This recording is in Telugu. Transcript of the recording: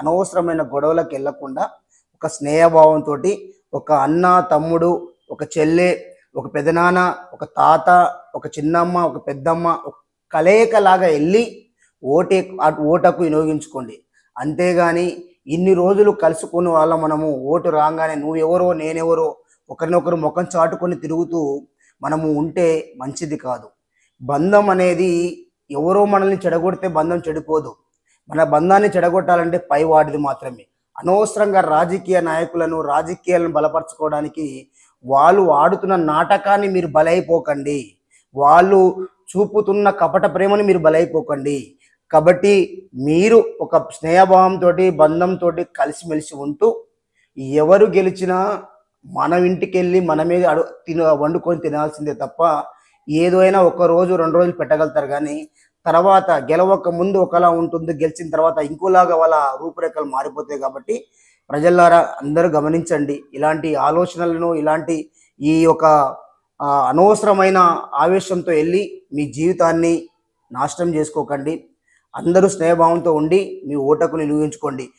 అనవసరమైన గొడవలకు వెళ్ళకుండా ఒక స్నేహభావంతో ఒక అన్న తమ్ముడు ఒక చెల్లె ఒక పెదనాన్న ఒక తాత ఒక చిన్నమ్మ ఒక పెద్దమ్మ ఒక కలయికలాగా వెళ్ళి ఓటే ఓటకు వినియోగించుకోండి. అంతేగాని ఇన్ని రోజులు కలుసుకుని వాళ్ళ మనము ఓటు రాగానే నువ్వెవరో నేనెవరో ఒకరినొకరు ముఖం చాటుకొని తిరుగుతూ మనము ఉంటే మంచిది కాదు. బంధం అనేది ఎవరో మనల్ని చెడగొడితే బంధం చెడిపోదు. మన బంధాన్ని చెడగొట్టాలంటే పై వాడిది మాత్రమే. అనవసరంగా రాజకీయ నాయకులను రాజకీయాలను బలపరచుకోవడానికి వాళ్ళు ఆడుతున్న నాటకాన్ని మీరు బలైపోకండి. వాళ్ళు చూపుతున్న కపట ప్రేమని మీరు బలైపోకండి. కాబట్టి మీరు ఒక స్నేహభావంతో బంధంతో కలిసిమెలిసి ఉంటూ ఎవరు గెలిచినా మనం ఇంటికి వెళ్ళి మనమే అడు తిన వండుకొని తినాల్సిందే తప్ప ఏదైనా ఒక రోజు రెండు రోజులు పెట్టగలుగుతారు కానీ తర్వాత గెలవక ముందు ఒకలా ఉంటుంది గెలిచిన తర్వాత ఇంకోలాగా వాళ్ళ రూపురేఖలు మారిపోతాయి కాబట్టి ప్రజలారా అందరూ గమనించండి. ఇలాంటి ఆలోచనలను ఇలాంటి ఈ యొక్క అనవసరమైన ఆవేశంతో వెళ్ళి మీ జీవితాన్ని నాశనం చేసుకోకండి. అందరూ స్నేహభావంతో ఉండి మీ ఓటకు నిలువించుకోండి.